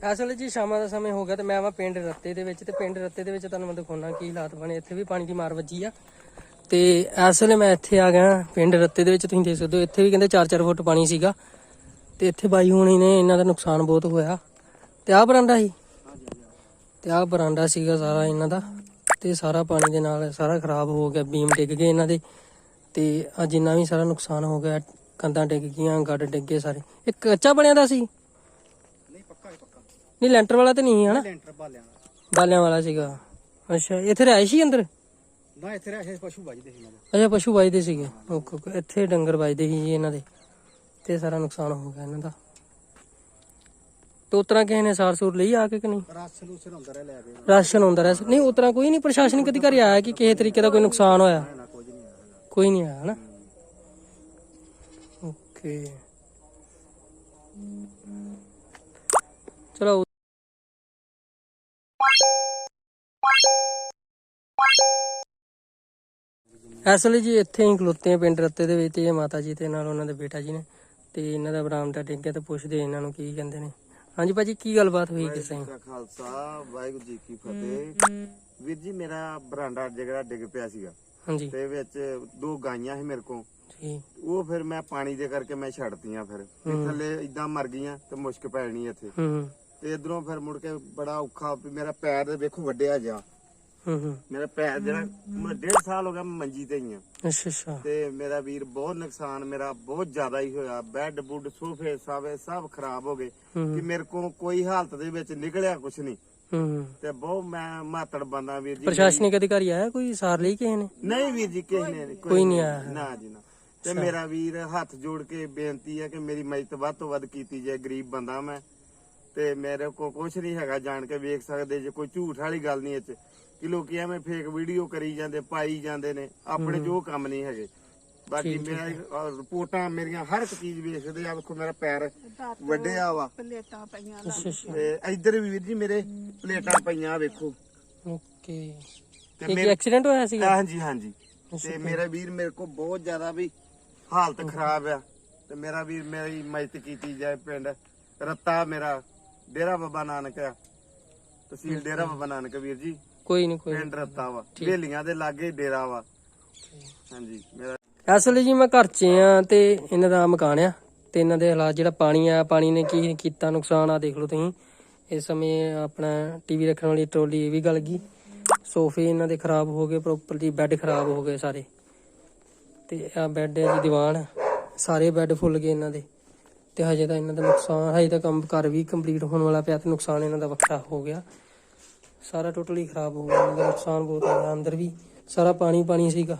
ਇਸ ਵੇਲੇ ਜੀ ਸ਼ਾਮਾਂ ਦਾ ਸਮੇਂ ਹੋ ਗਿਆ ਤੇ ਮੈਂ ਵਾ ਪਿੰਡ ਰੱਤੇ ਦੇ ਵਿੱਚ ਤੇ ਪਿੰਡ ਰੱਤੇ ਦੇ ਵਿੱਚ ਤੁਹਾਨੂੰ ਮੈਂ ਦਿਖਾਉਣਾ ਕੀ ਹਾਲਾਤ ਬਣੇ। ਇੱਥੇ ਵੀ ਪਾਣੀ ਦੀ ਮਾਰ ਵੱਜੀ ਆ। ਤੇ ਇਸ ਵੇਲੇ ਮੈਂ ਇੱਥੇ ਆ ਗਿਆ, ਪਿੰਡ ਰੱਤੇ ਦੇ ਵਿੱਚ ਤੁਸੀਂ ਦੇਖ ਸਕਦੇ ਹੋ। ਇੱਥੇ ਵੀ ਕਹਿੰਦੇ 4-4 ਫੁੱਟ ਪਾਣੀ ਸੀਗਾ। ਤੇ ਇੱਥੇ ਬਾਈ ਹੁਣੀ ਨੇ ਇਹਨਾਂ ਦਾ ਨੁਕਸਾਨ ਬਹੁਤ ਹੋਇਆ। ਤੇ ਆਹ ਬਰਾਂਡਾ ਸੀ? ਤੇ ਆਹ ਬਰਾਂਡਾ ਸੀਗਾ ਸਾਰਾ ਇਹਨਾਂ ਦਾ। ਤੇ ਸਾਰਾ ਪਾਣੀ ਦੇ ਨਾਲ ਸਾਰਾ ਖਰਾਬ ਹੋ ਗਿਆ, ਬੀਮ ਡਿੱਗ ਗਏ ਇਹਨਾਂ ਦੇ। ਤੇ ਆ ਜਿੰਨਾ ਵੀ ਸਾਰਾ ਨੁਕਸਾਨ ਹੋ ਗਿਆ, ਕੰਧਾਂ ਡਿੱਗ ਗਈਆਂ, ਗੱਡ ਡਿੱਗ ਗਏ ਸਾਰੇ। ਇੱਕ ਕੱਚਾ ਬਣਿਆ ਦਾ ਸੀ? ਨਹੀਂ ਲੈਂਟਰ ਵਾਲਾ ਤੇ ਨਹੀਂ ਹਨਾ? ਲੈਂਟਰ ਬਾਲਿਆਂ ਦਾ ਬਾਲਿਆਂ ਵਾਲਾ ਸੀਗਾ। ਅੱਛਾ ਇੱਥੇ ਰਿਹਾਇਸ਼ੀ ਅੰਦਰ? ਨਾ ਇੱਥੇ ਰਹੇ ਪਸ਼ੂ ਵੱਜਦੇ ਸੀ ਇਹਨਾਂ ਦੇ। ਅੱਛਾ ਪਸ਼ੂ ਵਾਜਦੇ ਸੀਗੇ। Okay okay. ਇੱਥੇ ਡੰਗਰ ਵਾਜਦੇ ਸੀ ਜੀ ਇਹਨਾਂ ਦੇ। ਤੇ ਸਾਰਾ ਨੁਕਸਾਨ ਹੋ ਗਿਆ ਇਹਨਾਂ ਦਾ। ਤੋਤਰਾ ਕਿਸੇ ਨੇ ਸਾਰ ਸੂਰ ਲਈ ਆ ਕੇ ਕਿ ਨਹੀਂ? ਰਾਸ਼ਨ ਰੂਸ਼ਨ ਹੁੰਦਾ ਰਿਹਾ ਲੈ ਕੇ। ਰਾਸ਼ਨ ਹੁੰਦਾ ਰਿਹਾ। ਨਹੀਂ ਉਤਰਾ ਕੋਈ ਨਹੀਂ ਪ੍ਰਸ਼ਾਸਨਿਕ ਅਧਿਕਾਰੀ ਆਇਆ ਕਿ ਕਿਸੇ ਤਰੀਕੇ ਦਾ ਕੋਈ ਨੁਕਸਾਨ ਹੋਇਆ? ਨਾ ਕੁਝ ਨਹੀਂ ਆਇਆ ਕੋਈ ਨਹੀਂ ਆਇਆ ਹਨਾ? ਓਕੇ। ਚਲੋ ਅਸਲ ਜੀ ਇੱਥੇ ਹੀ ਖਲੋਤੇ ਆ ਪਿੰਡ ਰੱਤੇ ਦੇ ਵਿੱਚ ਤੇ ਇਹ ਮਾਤਾ ਜੀ ਤੇ ਨਾਲ ਉਹਨਾਂ ਦੇ ਬੇਟਾ ਜੀ ਨੇ। ਤੇ ਇਹਨਾਂ ਦਾ ਬਰਾਮਦਾ ਡਿੱਗ ਗਿਆ ਤੇ ਪੁੱਛਦੇ ਇਹਨਾਂ ਨੂੰ ਕੀ ਕਹਿੰਦੇ ਨੇ। ਹਾਂਜੀ ਭਾਜੀ ਕੀ ਗੱਲਬਾਤ ਹੋਈ ਕਿਸੇ ਦਾ ਖਾਲਸਾ ਵਾਹਿਗੁਰੂ ਜੀ ਕੀ ਫਤਿਹ। ਵੀਰ ਜੀ ਮੇਰਾ ਬਰਾਂਡਾ ਜਿਹੜਾ ਡਿੱਗ ਪਿਆ ਸੀਗਾ ਹਾਂਜੀ। ਤੇ ਵਿੱਚ ਦੋ ਗਾਈਆਂ ਸੀ ਮੇਰੇ ਕੋਲ। ਜੀ। ਉਹ ਫਿਰ ਮੈਂ ਪਾਣੀ ਦੇ ਕਰਕੇ ਮੈਂ ਛੱਡਤੀਆਂ ਫਿਰ। ਤੇ ਥੱਲੇ ਇਦਾਂ ਮਰ ਗਈਆਂ ਤੇ ਮੁਸ਼ਕ ਪੈਣੀ ਇੱਥੇ। ਹੂੰ। ਤੇ ਇਧਰੋਂ ਫਿਰ ਮੁੜ ਕੇ ਬੜਾ ਔਖਾ ਵੀ ਮੇਰਾ ਪੈਰ ਦੇ ਵੇਖੋ ਵੱਡਿਆ ਜਾ ਹੂੰ ਹੂੰ ਮੇਰਾ ਪੈਰ ਜਿਹੜਾ ਮੈਂ ਡੇਢ ਸਾਲ ਹੋ ਗਿਆ ਮੈਂ ਮੰਜੀ ਤੇ ਹੀ ਆ। ਅੱਛਾ ਅੱਛਾ। ਤੇ ਮੇਰਾ ਵੀਰ ਬਹੁਤ ਨੁਕਸਾਨ ਮੇਰਾ ਬਹੁਤ ਜ਼ਿਆਦਾ ਹੀ ਹੋਇਆ। ਬੈੱਡ ਬੁੱਡ ਸੋਫੇ ਸਾਵੇ ਸਭ ਖਰਾਬ ਹੋ ਗਏ। ਕਿ ਮੇਰੇ ਕੋਲ ਕੋਈ ਹਾਲਤ ਦੇ ਵਿੱਚ ਨਿਕਲਿਆ ਕੁਛ ਨਹੀਂ। ਹੂੰ ਤੇ ਬਹੁਤ ਮੈਂ ਮਾਤੜ ਬੰਦਾ ਵੀਰ ਜੀ। ਪ੍ਰਸ਼ਾਸਨਿਕ ਅਧਿਕਾਰੀ ਆਇਆ ਕੋਈ? ਸਾਰ ਲਈ ਕਿਸੇ ਨੇ? ਨਹੀਂ ਵੀਰ ਜੀ ਕਿਸੇ ਨੇ ਕੋਈ ਨਹੀਂ ਆਇਆ। ਨਾ ਜੀ ਨਾ। ਤੇ ਮੇਰਾ ਵੀਰ ਹੱਥ ਜੋੜ ਕੇ ਬੇਨਤੀ ਹੈ ਕਿ ਮੇਰੀ ਮਦਦ ਵੱਧ ਤੋਂ ਵੱਧ ਕੀਤੀ ਜਾਏ। ਗਰੀਬ ਬੰਦਾ ਮੈਂ। ਤੇ ਮੇਰੇ ਕੋ ਕੁਝ ਨਹੀਂ ਹੈਗਾ ਜਾਣ ਕੇ ਵੇਖ ਸਕਦੇ ਜੇ ਕੋਈ ਝੂਠ ਵਾਲੀ ਗੱਲ ਨਹੀਂ ਇੱਥੇ ਕਿ ਲੋਕੀ ਐਵੇਂ ਫੇਕ ਵੀਡੀਓ ਕਰੀ ਜਾਂਦੇ ਪਾਈ ਜਾਂਦੇ ਨੇ ਆਪਣੇ ਜੋ ਕੰਮ ਨਹੀਂ ਹੈਗੇ। ਬਾਕੀ ਮੇਰਾ ਅਹ, ਰਿਪੋਰਟਾਂ ਮੇਰੀਆਂ ਹਰ ਇੱਕ ਚੀਜ਼ ਵੇਖਦੇ ਆ ਵੇਖੋ ਮੇਰਾ ਪੈਰ ਵੱਡਿਆ ਵਾ। ਪਲੇਟਾਂ ਪਈਆਂ ਅੱਛਾ ਅੱਛਾ। ਤੇ ਇੱਧਰ ਵੀ ਵੀਰ ਜੀ ਮੇਰੇ ਪਲੇਟਾਂ ਪਈਆਂ ਵੇਖੋ। ਓਕੇ। ਤੇ ਇਹ ਮੇਰੇ ਐਕਸੀਡੈਂਟ ਹੋਇਆ ਸੀਗਾ? ਹਾਂਜੀ ਹਾਂਜੀ ਤੇ ਮੇਰਾ ਵੀਰ ਮੇਰੇ ਕੋ ਬਹੁਤ ਜ਼ਿਆਦਾ ਵੀ ਹਾਲਤ ਖਰਾਬ ਆ। ਤੇ ਮੇਰਾ ਵੀਰ ਮੇਰੀ ਮਦਦ ਕੀਤੀ ਜਾਏ ਪਿੰਡ। ਰੱਤਾ ਮੇਰਾ ਡੇਰਾ ਬਾਬਾ ਨਾਨਕ ਆ। ਤਹਿਸੀਲ ਡੇਰਾ ਬਾਬਾ ਨਾਨਕ ਵੀਰ ਜੀ। ਕੋਈ ਨਹੀਂ ਕੋਈ ਪਿੰਡ ਰੱਤਾ ਵਾ। ਵੇਲੀਆਂ ਦੇ ਲਾਗੇ ਡੇਰਾ ਵਾ। ਹਾਂਜੀ ਮੇਰਾ ਅਸਲ ਜੀ ਮੈਂ ਘਰ 'ਚ ਆ ਤੇ ਇਹਨਾਂ ਦਾ ਮਕਾਨ ਆ ਤੇ ਇਹਨਾਂ ਦੇ ਹਾਲਾਤ ਜਿਹੜਾ ਪਾਣੀ ਆ ਪਾਣੀ ਨੇ ਕੀ ਕੀਤਾ ਨੁਕਸਾਨ ਆ ਦੇਖ ਲਓ ਤੁਸੀਂ। ਇਸ ਸਮੇਂ ਆਪਣਾ ਟੀਵੀ ਰੱਖਣ ਵਾਲੀ ਟਰੋਲੀ ਇਹ ਵੀ ਗਲ ਗਈ। ਸੋਫੇ ਇਹਨਾਂ ਦੇ ਖਰਾਬ ਹੋ ਗਏ ਪ੍ਰੋਪਰਲੀ ਬੈੱਡ ਖਰਾਬ ਹੋ ਗਏ ਸਾਰੇ। ਤੇ ਆ ਬੈੱਡ ਜੀ ਦੀਵਾਨ ਸਾਰੇ ਬੈੱਡ ਫੁੱਲ ਗਏ ਇਹਨਾਂ ਦੇ। ਤੇ ਹਜੇ ਤਾਂ ਇਹਨਾਂ ਦਾ ਨੁਕਸਾਨ ਹਜੇ ਤਾਂ ਕੰਮ ਘਰ ਵੀ ਕੰਪਲੀਟ ਹੋਣ ਵਾਲਾ ਪਿਆ ਤੇ ਨੁਕਸਾਨ ਇਹਨਾਂ ਦਾ ਵੱਖਰਾ ਹੋ ਗਿਆ। ਸਾਰਾ ਟੋਟਲੀ ਖਰਾਬ ਹੋ ਗਿਆ ਇਹਨਾਂ ਦਾ ਨੁਕਸਾਨ ਬਹੁਤ ਹੋਇਆ ਅੰਦਰ ਵੀ ਸਾਰਾ ਪਾਣੀ ਪਾਣੀ ਸੀਗਾ।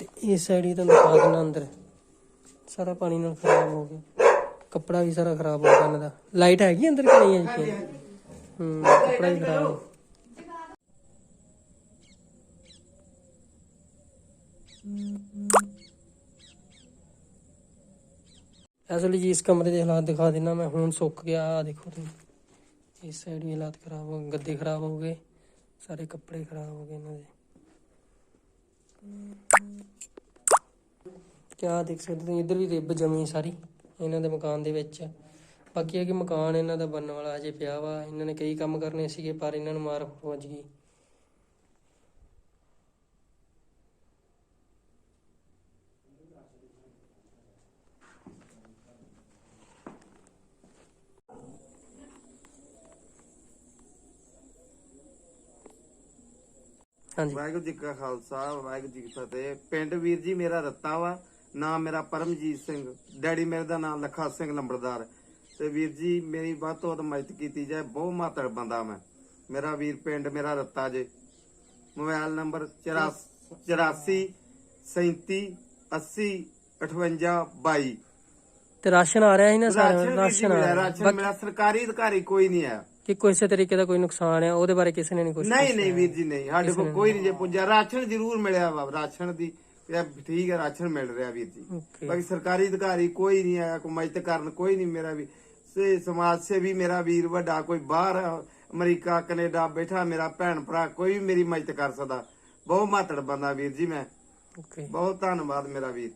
ਤੇ ਇਸ ਸਾਈਡ ਹੀ ਤੁਹਾਨੂੰ ਦਿਖਾ ਦਿੰਦਾ ਅੰਦਰ। ਸਾਰਾ ਪਾਣੀ ਨਾਲ ਖਰਾਬ ਹੋ ਗਿਆ। ਕੱਪੜਾ ਵੀ ਸਾਰਾ ਖਰਾਬ ਹੋ ਗਿਆ ਇਹਨਾਂ ਦਾ। ਲਾਈਟ ਹੈਗੀ ਅੰਦਰ ਕਿ ਨਹੀਂ ਹੈ ਜੀ ਹੂੰ ਕੱਪੜਾ ਵੀ ਖਰਾਬ ਹੋ ਅਸਲ ਜੀ ਇਸ ਕਮਰੇ ਦੇ ਹਾਲਾਤ ਦਿਖਾ ਦਿੰਦਾ ਮੈਂ, ਹੁਣ ਸੁੱਕ ਗਿਆ ਆ ਦੇਖੋ ਤੁਸੀਂ। ਇਸ ਸਾਈਡ ਵੀ ਹਾਲਾਤ ਖਰਾਬ ਹੋ ਗਏ, ਗੱਦੇ ਖਰਾਬ ਹੋ ਗਏ, ਸਾਰੇ ਕੱਪੜੇ ਖਰਾਬ ਹੋ ਗਏ ਇਹਨਾਂ ਦੇ। ਕਿਆ ਦੇਖ ਸਕਦੇ ਤੁਸੀਂ, ਇੱਧਰ ਵੀ ਰਿਬ ਜਮੀ ਸਾਰੀ, ਇਹਨਾਂ ਦੇ ਮਕਾਨ ਦੇ ਵਿੱਚ। ਬਾਕੀ ਇਹ ਕਿ ਮਕਾਨ ਇਹਨਾਂ ਦਾ ਬਣਨ ਵਾਲਾ ਹਜੇ ਪਿਆ ਵਾ, ਇਹਨਾਂ ਨੇ ਕਈ ਕੰਮ ਕਰਨੇ ਸੀਗੇ, ਪਰ ਇਹਨਾਂ ਨੂੰ ਮਾਰ ਵੱਜ ਗਈ। ਹਾਂਜੀ। ਵਾਹਿਗੁਰੂ ਜੀ ਕਾ ਖਾਲਸਾ ਵਾਹਿਗੁਰੂ ਜੀ ਕੀ ਫਤਿਹ। ਪਿੰਡ ਵੀਰ ਜੀ ਮੇਰਾ ਰੱਤਾ ਵਾ। ਨਾਮ ਮੇਰਾ ਪਰਮਜੀਤ ਸਿੰਘ। ਡੈਡੀ ਮੇਰੇ ਦਾ ਨਾਮ ਲਖਾ ਸਿੰਘ ਲੰਬੜਦਾਰ ਤੇ ਵੀਰ ਜੀ ਮੇਰੀ ਵੱਧ ਤੋਂ ਵੱਧ ਮਦਦ ਕੀਤੀ ਜਾਏ। ਬਹੁਤ ਮਾਤੜ ਬੰਦਾ ਮੈਂ। ਮੇਰਾ ਵੀਰ ਪਿੰਡ ਮੇਰਾ ਰੱਤਾ ਜੇ। ਮੋਬਾਈਲ ਨੰਬਰ 84 37 80 58 22 ਤੇ ਰਾਸ਼ਨ ਆ ਰਿਹਾ ਸੀ ਨਾ ਸਾਰਾ ਰਾਸ਼ਨ ਆ ਰਿਹਾ। ਰਾਸ਼ਨ ਮੇਰਾ ਸਰਕਾਰੀ ਅਧਿਕਾਰੀ ਕੋਈ ਨਹੀਂ ਆਇਆ। ਕਿ ਕਿਸੇ ਤਰੀਕੇ ਦਾ ਕੋਈ ਨੁਕਸਾਨ ਹੈ ਉਹਦੇ ਬਾਰੇ ਕਿਸੇ ਨੇ ਨਹੀਂ ਕੁਝ ਨਹੀਂ ਨਹੀਂ ਵੀਰ ਜੀ ਨਹੀਂ। ਸਾਡੇ ਕੋਲ ਕੋਈ ਨਹੀਂ ਜੇ ਪੁੱਜਾ ਰਾਸ਼ਨ ਜ਼ਰੂਰ ਮਿਲਿਆ ਵਾ। ਰਾਸ਼ਨ ਦੀ ਠੀਕ ਹੈ ਰਾਸ਼ਨ ਮਿਲ ਰਿਹਾ ਵੀਰ ਜੀ। ਬਾਕੀ ਸਰਕਾਰੀ ਅਧਿਕਾਰੀ ਕੋਈ ਨਹੀਂ ਆਇਆ ਕੋਈ ਮਦਦ ਕਰਨ ਕੋਈ ਨਹੀਂ ਮੇਰਾ ਵੀ। ਸੇ ਸਮਾਜ ਸੇਵੀ ਮੇਰਾ ਵੀਰ ਵੱਡਾ ਕੋਈ ਬਾਹਰ ਅਮਰੀਕਾ ਕੈਨੇਡਾ ਬੈਠਾ ਮੇਰਾ ਭੈਣ ਭਰਾ ਕੋਈ ਵੀ ਮੇਰੀ ਮਦਦ ਕਰ ਸਕਦਾ। ਬਹੁਤ ਮਾਤੜ ਬੰਦਾ ਵੀਰ ਜੀ ਮੈਂ। ਬਹੁਤ ਧੰਨਵਾਦ ਮੇਰਾ ਵੀਰ।